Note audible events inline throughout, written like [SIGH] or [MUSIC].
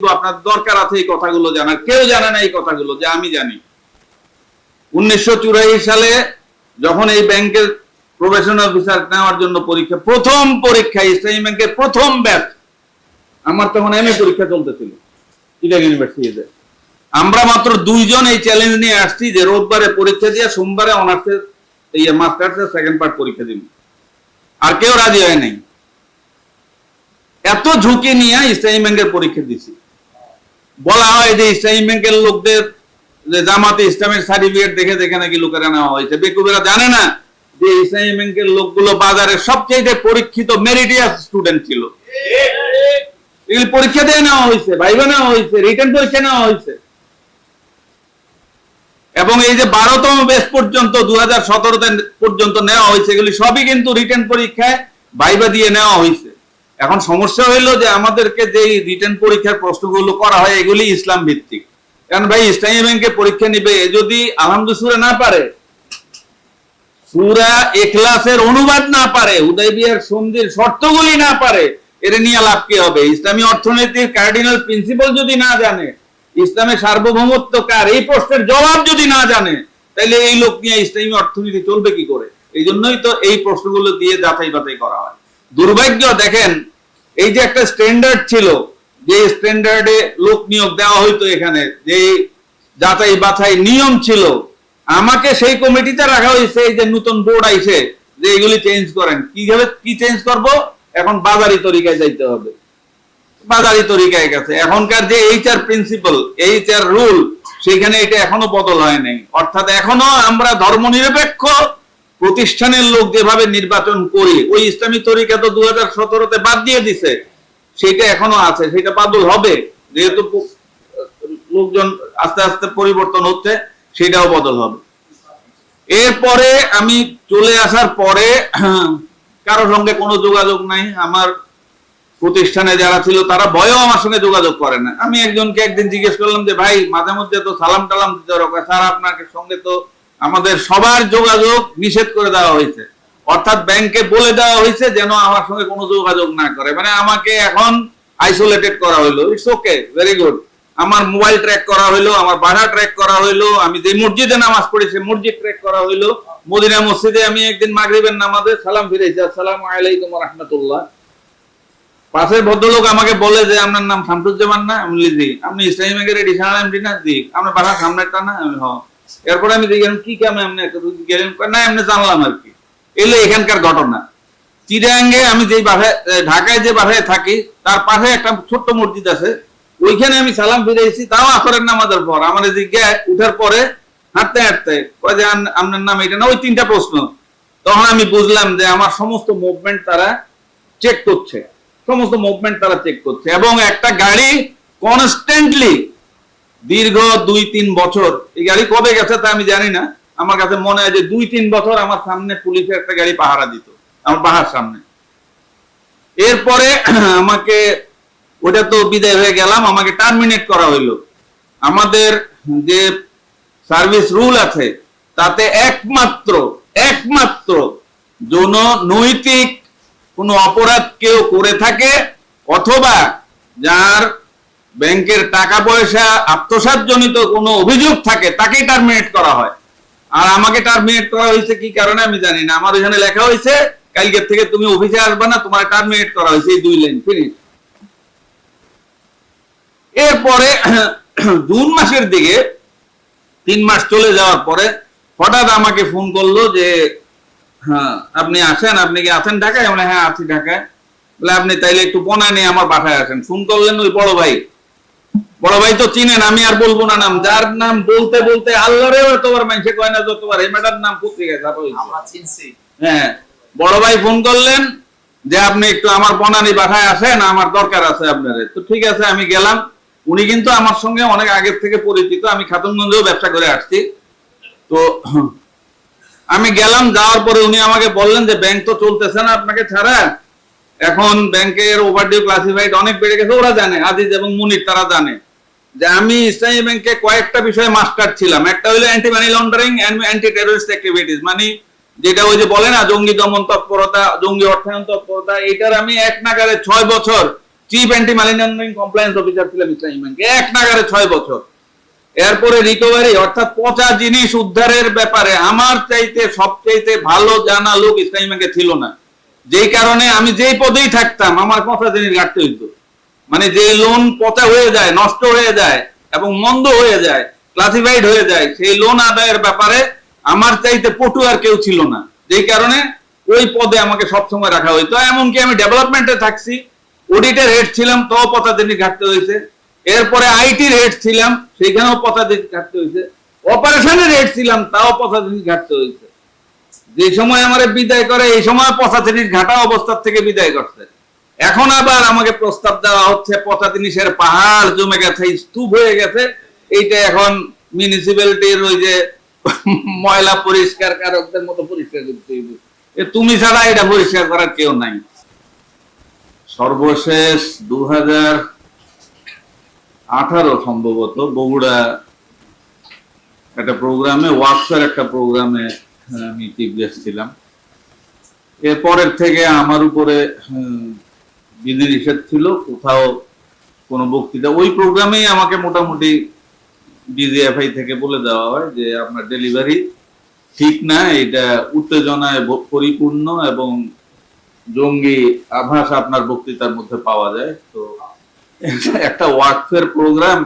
আপনার দরকার আছে এই কথাগুলো জানার। কেউ জানে না এই কথাগুলো, যে আমি জানি। উনিশশো সালে যখন এই ব্যাংকের প্রফেশনাল অফিসার নেওয়ার জন্য পরীক্ষা, প্রথম পরীক্ষা, ইসলামী ব্যাংকের প্রথম ব্যাচ, আমার তখন এমএ পরীক্ষা চলতেছিল, চিটাগ ইউনিভার্সিটিতে আমরা মাত্র দুইজন এই চ্যালেঞ্জ নিয়ে আসছি যে রোববারে পরীক্ষা দিয়ে সোমবারে অনার্সের এই মাস্টার্সের সেকেন্ড পার্ট পরীক্ষা দিব। আর কেউ রাজি হয় নাই। এত ঝুঁকি নিয়ে ইসলামী ব্যাংকের পরীক্ষা দিছি। বলা হয় যে ইসলামী ব্যাংকের লোকদের জামাতে ইসলামের সার্টিফিকেট দেখে দেখে নাকি লোকেরা নেওয়া হয়েছে। বেকুবেরা জানে না যে ইসলামী ব্যাংকের লোকগুলো বাজারে সবচেয়ে পরীক্ষিত মেরিটিয়াস স্টুডেন্ট ছিল। পরীক্ষা দিয়ে নেওয়া হয়েছে ভাইবা নেওয়া হয়েছে রিটার্ন পরীক্ষা নেওয়া হয়েছে। এবং এই যে বারোতম বেস পর্যন্ত দু হাজার পর্যন্ত নেওয়া হয়েছে, এগুলি সবই কিন্তু রিটার্ন পরীক্ষায় ভাইবা দিয়ে নেওয়া হয়েছে। এখন সমস্যা হইল যে আমাদেরকে যে রিটার্ন পরীক্ষার প্রশ্নগুলো করা হয়, এগুলি ইসলাম ভিত্তিক। কারণ ভাই ইসলামী ব্যাংকে পরীক্ষা নিবে, এ যদি আলহামদুসুরা না পারে, সুরা এখলাসের অনুবাদ না পারে উদয়বিয়ার সন্ধির শর্তগুলি না পারে এর নিয়ে লাভ কি হবে? ইসলামী অর্থনীতির কার্ডিনাল প্রিন্সিপাল যদি না জানে ইসলামের সার্বভৌমত্ব কার এই প্রশ্নের জবাব যদি না জানে তাহলে এই লোক নিয়ে ইসলামী অর্থনীতি চলবে কি করে? এই জন্যই তো এই প্রশ্নগুলো দিয়ে যাচাই বাছাই করা হয়। দুর্ভাগ্য, দেখেন, এই যে একটা স্ট্যান্ডার্ড ছিল, যে স্ট্যান্ডার্ডে লোক নিয়োগ দেওয়া হইতো এখানে, যে যাচাই বাছাই নিয়ম ছিল, আমাকে সেই কমিটিতে রাখা হয়েছে, এই যে নতুন বোর্ড আইছে, যে এগুলি চেঞ্জ করেন। কীভাবে, কি চেঞ্জ করব? এখন বাজারি তরিকায় যাইতে হবে। বাজারি তরিকায় গেছে। এখনকার যে এইচআর প্রিন্সিপাল এইচআর রুল সেখানে এটা এখনও বদল হয় নাই। অর্থাৎ এখনও আমরা ধর্মনিরপেক্ষ প্রতিষ্ঠানের লোক যেভাবে নির্বাচন করি, ওই ইসলামী তরিকা তো দু হাজার সতেরোতে বাদ দিয়ে দিছে। সেটা এখনও আছে, সেটা বাদল হবে। যেহেতু লোকজন আস্তে আস্তে পরিবর্তন হচ্ছে, সেটাও বদল হবে। এরপরে আমি চলে আসার পরে [CLEARS THROAT] কারও সঙ্গে কোনো যোগাযোগ নাই। আমার প্রতিষ্ঠানে যারা ছিল, তারা ভয়ও আমার সঙ্গে যোগাযোগ করে না। আমি একজনকে একদিন জিজ্ঞেস করলাম যে, ভাই, মাঝে মধ্যে তো সালাম টালাম দিতে স্যার আপনার সঙ্গে তো আমাদের সবার যোগাযোগ নিষেধ করে দেওয়া হয়েছে। অর্থাৎ ব্যাংকে বলে দেওয়া হয়েছে যেন আমার সঙ্গে কোনো যোগাযোগ না করে। মানে আমাকে এখন আইসোলেটেড করা হইল। ইটস ওকে ভেরি গুড আমার মোবাইল ট্র্যাক করা হইল, আমার বাধা ট্র্যাক করা হইল, আমি যে মসজিদে নামাজ পড়েছি মসজিদ ট্র্যাক করা হইল। মদিনা মসজিদে আমি একদিন মাগরিবের নামাজে সালাম ফিরেছি আসসালামু আলাইকুম রহমতুল্লাহ। পাশের ভদ্রলোক আমাকে বলে যে, আপনার নাম শামসুজ্জামান না? আমি বলি, জি। আপনি ইসলামী ব্যাংকের এডিশনাল এমডি না, জি। আপনার বাসার সামনেরটা না? আমি হ। এরপরে আমি দেখলাম কি কেমন এমনি একটা দুধ গেলেন না, এমনি জানলাম আর কি। এলো এখানকার ঘটনা। চিরাঙ্গে আমি যে বাসায় ঢাকায় যে বাসায় থাকি, তার পাশে একটা ছোট্ট মসজিদ আছে। ওইখানে আমি সালাম ফিরেছি তাও আসরের নামাজের পর। আমার এদিকে উঠার পরে হাঁটতে হাঁটতে কয় যে আপনার নাম এটা না? ওই তিনটা প্রশ্ন। তখন আমি বুঝলাম যে আমার সমস্ত মুভমেন্ট তারা চেক করছে। সমস্ত মুভমেন্ট তারা চেক করছে। এবং একটা গাড়ি কনস্ট্যান্টলি দীর্ঘ দুই, তিন বছর। এই গাড়ি কবে গেছে তা আমি জানি না। আমার কাছে মনে হয় যে দুই, তিন বছর আমার সামনে পুলিশের একটা গাড়ি পাহারা দিত, আমার বাহার সামনে। এরপরে আমাকে, ওটা তো বিদায় হয়ে গেলাম, আমাকে টার্মিনেট করা হইল। আমাদের যে সার্ভিস রুল আছে, তাতে একমাত্র একমাত্র যৌন নৈতিক কোনো অপরাধ কেউ করে থাকে, অথবা যার ব্যাংকের টাকা পয়সা আত্মসাৎজনিত কোনো অভিযোগ থাকে, তাকেই টার্মিনেট করা হয়। আর আমাকে টার্মিনেট করা হয়েছে কি কারণে আমি জানি না। আমার ওইখানে লেখা হয়েছে, কালকের থেকে তুমি অফিসে আসবে না, তোমার টার্মিনেট করা হয়েছে এই দুই লাইন ফিনিশ এরপরে [CLEARS THROAT] জুন মাসের দিকে, তিন মাস চলে যাওয়ার পরে হঠাৎ আমাকে ফোন করল যে হ্যাঁ আপনি আসেন, আপনি কি আছেন ঢাকায়? আমি হ্যাঁ আছি ঢাকায়। বলে, আপনি তাইলে একটু পনা নিয়ে আমার বাসায় আসেন। ফোন করলেন ওই বড় ভাই। বড় ভাই তো চিনেন আমি আর বলব না নাম। যার নাম বলতে বলতে আল্লাহরে তোমার মানুষে কয় না যতবার এই ম্যাডার নাম পত্রিকায় ছাপা হয়েছে। হ্যাঁ বড় ভাই ফোন করলেন যে আপনি একটু আমার বনানি বাসায় আসেন আমার দরকার আছে আপনার। তো ঠিক আছে আমি গেলাম। উনি কিন্তু আমার সঙ্গে অনেক আগের থেকে পরিচিত আমি খাতুনগঞ্জেও ব্যবসা করে আসছি। তো আমি গেলাম যাওয়ার পরে উনি আমাকে বললেন যে ব্যাংক তো চলতেছে না আপনাকে ছাড়া। এখন ব্যাংকের ওভারডিউ ক্লাসিফাইড অনেক বেড়ে গেছে, ওরা জানে, আজিজ এবং মুনির, তারা জানে। যে আমি ইসলামী ব্যাংকে কয়েকটা বিষয়ে মাস্টার ছিলাম। একটা হলো anti money laundering anti terrorist activities মানে যেটা ওই যে বলে না, জঙ্গি দমন তৎপরতা, জঙ্গি অর্থায়ন তৎপরতা, এটার আমি এক নাগারে ছয় বছর chief anti money laundering compliance officer Islami ইসলামী ব্যাংকে, এক নাগারে ছয় বছর। এরপরে রিকভারি অর্থাৎ পচা জিনিস উদ্ধারের ব্যাপারে আমার চাইতে, সবচাইতে ভালো জানা লোক ইসলামী ব্যাংকে ছিল না। যেই কারণে আমি যেই পদেই থাকতাম, আমার পচা জিনিস ঘাটতে হইতো। মানে যে লোন পচা হয়ে যায়, নষ্ট হয়ে যায় এবং মন্দ হয়ে যায় ক্লাসিফাইড হয়ে যায়, সেই লোন আদায়ের ব্যাপারে আমার চাইতে পটু আর কেউ ছিল না। যেই কারণে ওই পদে আমাকে সবসময় রাখা হইতো। এমনকি আমি ডেভেলপমেন্টে থাকছি অডিটের হেড ছিলাম, তাও পচা জিনিস ঘাটতে হয়েছে। এরপরে আইটির হেড ছিলাম সেখানেও পচা জিনিস ঘাটতে হয়েছে। অপারেশনের হেড ছিলাম, তাও পচা জিনিস ঘাটতে হয়েছে। যে সময় আমার বিদায় করে, এই সময় পচা জিনিস ঘাটা অবস্থার থেকে বিদায় করছে। এখন আবার আমাকে প্রস্তাব দেওয়া হচ্ছে পচা জিনিসের পাহাড় জমে গেছে, স্তূপ হয়ে গেছে। এইটা এখন মিউনিসিপ্যালিটির ওই যে ময়লা পরিষ্কার কারকদের মতো পরিষ্কার করতে হইবে। তুমি ছাড়া এটা পরিষ্কার করার কেউ নাই। সর্বশেষ দু আঠারো সম্ভবত বগুড়া একটা প্রোগ্রামে ওয়ার্কসের একটা প্রোগ্রামে আমি গেস্ট ছিলাম। এরপরের থেকে আমার উপরে বিধি নিষেধ ছিল, কোথাও কোনো বক্তৃতা। ওই প্রোগ্রামেই আমাকে মোটামুটি ডিজিএফআই থেকে বলে দেওয়া হয় যে, আপনার ডেলিভারি ঠিক না, এটা উত্তেজনায় পরিপূর্ণ এবং জঙ্গি আভাস আপনার বক্তৃতার মধ্যে পাওয়া যায়। তো, একটা ওয়াকফের প্রোগ্রাম,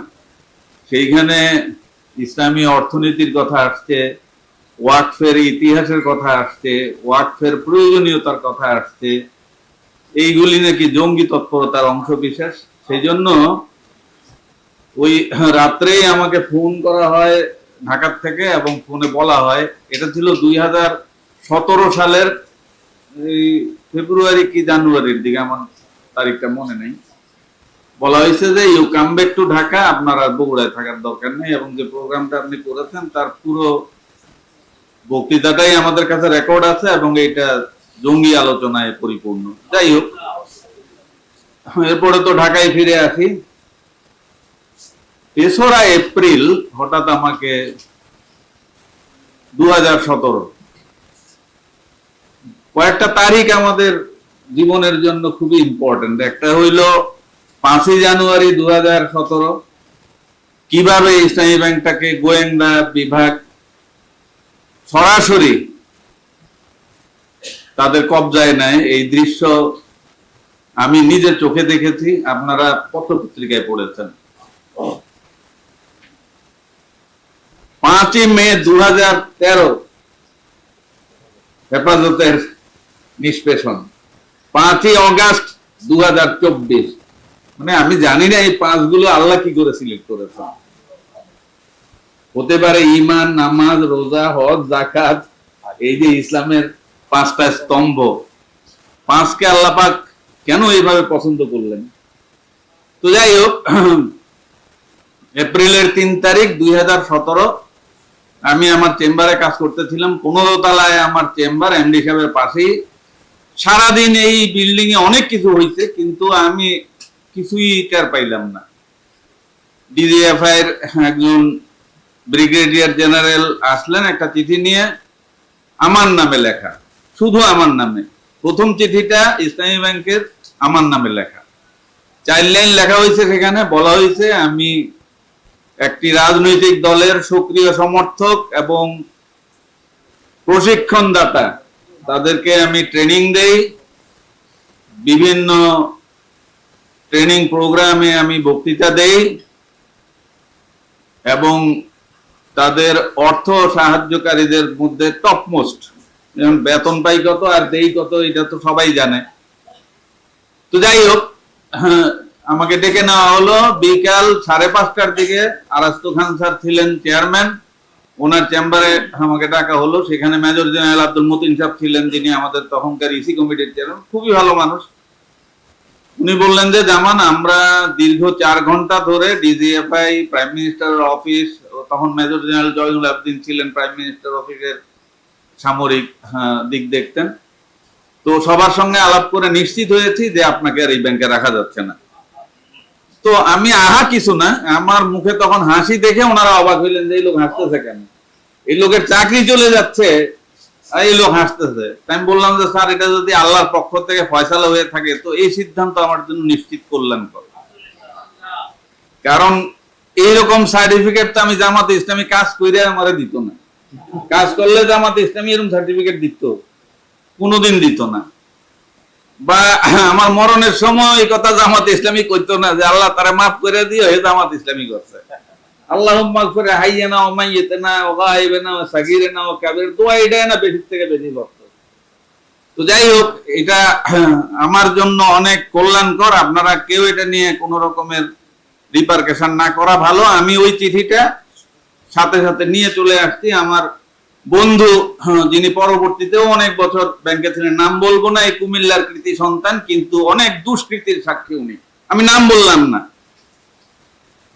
সেইখানে ইসলামী অর্থনীতির কথা আসছে ওয়াকফের ইতিহাসের কথা আসছে, ওয়াকফের প্রয়োজনীয়তার কথা আসছে। এইগুলি নাকি জঙ্গি তৎপরতার অংশ বিশেষ সেই জন্য ওই রাত্রেই আমাকে ফোন করা হয় ঢাকার থেকে এবং ফোনে বলা হয়। এটা ছিল দুই হাজার সতেরো সালের ফেব্রুয়ারি কি জানুয়ারির দিকে, আমার তারিখটা মনে নেই। বলা হয়েছে যে you come back to Dhaka আপনার আর বগুড়ায় থাকার দরকার নেই এবং যে প্রোগ্রামটা আপনি করেছেন, তার পুরো বক্তৃতাটাই আমাদের কাছে রেকর্ড আছে এবং এটা জঙ্গি আলোচনায় পরিপূর্ণ। যাই হোক, এরপরে তো ঢাকায় ফিরে আসি। তেসরা এপ্রিল হঠাৎ আমাকে দু হাজার সতেরো। কয়েকটা তারিখ আমাদের জীবনের জন্য খুবই ইম্পর্টেন্ট একটা হইল পাঁচই জানুয়ারি দু হাজার সতেরো। কীভাবে ইসলামী ব্যাংকটাকে গোয়েন্দা বিভাগ সরাসরি তাদের কবজায় নেয়। এই দৃশ্য আমি নিজের চোখে দেখেছি, আপনারা পত্র পত্রিকায় পড়েছেন। পাঁচই মে দু হাজার তেরো, হেফাজতের নিষ্পেষণ। পাঁচই অগাস্ট দু হাজার চব্বিশ। মানে আমি জানি না এই পাঁচগুলো আল্লাহ কি করে সিলেক্ট করেছেন। হতে পারে ইমান নামাজ, রোজা, হজ জাকাত এই যে ইসলামের পাঁচটা স্তম্ভ। পাঁচকে আল্লাহ পাক কেন এইভাবে পছন্দ করলেন? তো যাই হোক, এপ্রিলের তিন তারিখ দুই হাজার সতেরো, আমি আমার চেম্বারে কাজ করতেছিলাম। পনেরো তলায় আমার চেম্বার, এমডি সাহেবের পাশেই। সারাদিন এই বিল্ডিং এ অনেক কিছু হয়েছে কিন্তু আমি কিছুই টের পাইলাম না। ডিজিএফআই এর একজন ব্রিগেডিয়ার জেনারেল আসলেন একটা চিঠি নিয়ে, আমার নামে লেখা, শুধু আমার নামে। প্রথম চিঠিটা ইসলামী ব্যাংকের আমার নামে লেখা। চার লাইন লেখা হয়েছে সেখানে, বলা হয়েছে, আমি একটি রাজনৈতিক দলের সক্রিয় সমর্থক এবং প্রশিক্ষণদাতা। তাদেরকে আমি ট্রেনিং দেই। বিভিন্ন ট্রেনিং প্রোগ্রামে আমি বক্তৃতা দেই। এবং তাদের অর্থ সাহায্যকারীদের মধ্যে টপমোস্ট যেমন বেতন পাই কত আর দেই কত এটা তো সবাই জানে। তো যাই হোক হ্যাঁ, আমাকে ডেকে নেওয়া হলো। বিকাল সাড়ে পাঁচটার দিকে আরাস্তু খান স্যার ছিলেন চেয়ারম্যান ওনার চেম্বারে আমাকে ডাকা হলো। সেখানে মেজর জেনারেল আব্দুল মতিন সাহেব ছিলেন যিনি আমাদের তখনকার ইসি কমিটির চেয়ারম্যান খুবই ভালো মানুষ। উনি বললেন যে জামান আমরা দীর্ঘ চার ঘণ্টা ধরে ডিজিএফআই প্রাইম মিনিস্টারের অফিস তখন মেজর জেনারেল জয়নুল আবদিন ছিলেন প্রাইম মিনিস্টার অফিসের সামরিক হ্যাঁ, দিক দেখতেন। তো সবার সঙ্গে আলাপ করে নিশ্চিত হয়েছি যে আপনাকে আর এই ব্যাংকে রাখা যাচ্ছে না। তো আমি আহা কিছু না আমার মুখে তখন হাসি দেখে ওনারা অবাক হইলেন যে এই লোক হাসতেছে কেন? এই লোকের চাকরি চলে যাচ্ছে এই লোক হাসতেছে। আমি বললাম যে স্যার এটা যদি আল্লাহর পক্ষ থেকে ফয়সালা হয়ে থাকে তো এই সিদ্ধান্ত আমার জন্য নিশ্চিত কল্যাণকর। কারণ এইরকম সার্টিফিকেট তো আমি জামাতে ইসলামী কাজ করে আমারে দিত না। কাজ করলে জামাতে ইসলামী এরকম সার্টিফিকেট দিত। কোনোদিন দিত না। বা আমার মরণের সময় এই কথা জামাত ইসলামী কইতো না যে, আল্লাহ তারা মাফ করে দিও, হে জামাত ইসলামী করছে। আল্লাহ মাফ করে হাইয়ে না ওমাইয়েতে না ওগাইবে না সাগিরে না ও কাবের দোয়া এটাই না বেশি থেকে বেশি ভক্ত। তো যাই হোক, এটা আমার জন্য অনেক কল্যাণকর। আপনারা কেউ এটা নিয়ে কোনো রকমের রিপার্কেশন না করা ভালো আমি ওই চিঠিটা সাথে সাথে নিয়ে চলে আসছি। আমার বন্ধু হ্যাঁ, যিনি পরবর্তীতেও অনেক বছর ব্যাংকে ছিলেন নাম বলব না এই কুমিল্লার কৃতি সন্তান কিন্তু অনেক দুষ্কৃতির সাক্ষী উনি। আমি নাম বললাম না।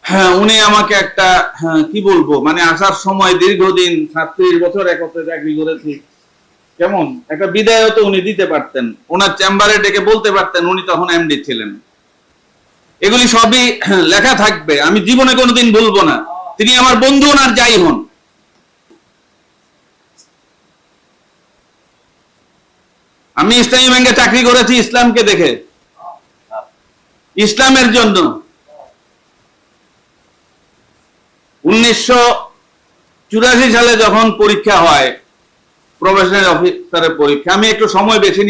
হ্যাঁ উনি আমাকে একটা হ্যাঁ, কি বলব মানে আসার সময় দীর্ঘদিন সাতত্রিশ বছর একত্রে চাকরি করেছি। কেমন? একটা বিদায়ও তো উনি দিতে পারতেন। ওনার চেম্বারে ডেকে বলতে পারতেন উনি তখন এমডি ছিলেন। এগুলি সবই [CLEARS THROAT] লেখা থাকবে। আমি জীবনে কোনোদিন ভুলবো না। তিনি আমার বন্ধু ওনার যাই হন। আমি ইসলামী ব্যাংকে চাকরি করেছি ইসলামকে দেখে। ইসলামের জন্য। উনিশশো চুরাশি সালে যখন পরীক্ষা হয় প্রফেশনাল অফিসারের পরীক্ষা, আমি একটু সময় বেছে